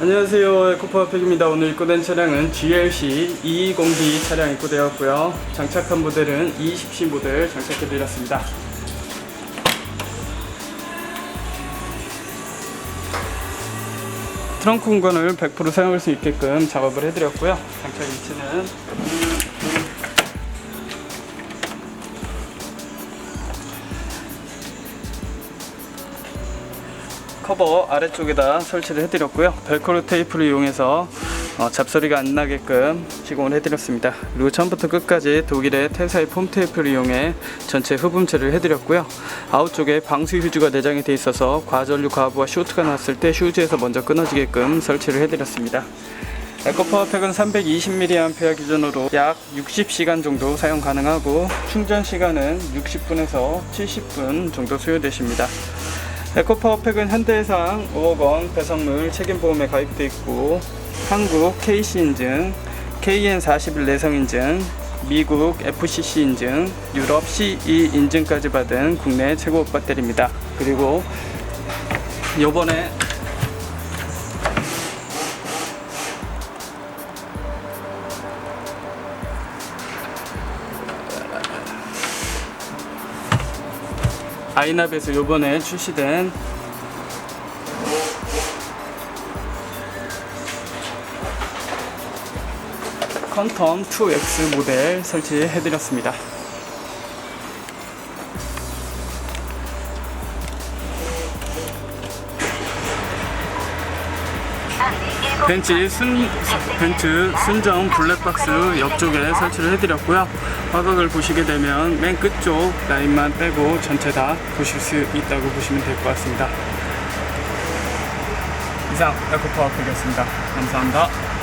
안녕하세요. 에코파워팩입니다. 오늘 입고된 차량은 GLC 220D 차량 입고되었고요. 장착한 모델은 20C 모델 장착해드렸습니다. 트렁크 공간을 100% 사용할 수 있게끔 작업을 해드렸고요. 장착 위치는 커버 아래쪽에다 설치를 해드렸고요. 벨크로 테이프를 이용해서 어, 잡소리가 안 나게끔 시공을 해드렸습니다. 그리고 처음부터 끝까지 독일의 테사의 폼 테이프를 이용해 전체 흡음체를 해드렸고요. 아웃 쪽에 방수 휴즈가 내장이 돼 있어서 과전류 과부와 쇼트가 났을 때 휴즈에서 먼저 끊어지게끔 설치를 해드렸습니다. 에코파워팩은 320mAh 기준으로 약 60시간 정도 사용 가능하고 충전 시간은 60분에서 70분 정도 소요되십니다. 에코파워팩은 현대해상 5억 원 배선물 책임보험에 가입돼 있고 한국 KC 인증, KN41 내성 인증, 미국 FCC 인증, 유럽 CE 인증까지 받은 국내 최고 배터리입니다. 그리고 요번에 아이납에서 요번에 출시된 컨텀 2X 모델 설치해드렸습니다. 벤츠 순 벤츠 순정 블랙박스 옆쪽에 설치를 해드렸고요. 화각을 보시게 되면 맨 끝쪽 라인만 빼고 전체 다 보실 수 있다고 보시면 될 것 같습니다. 이상 에코파워팩이었습니다. 감사합니다.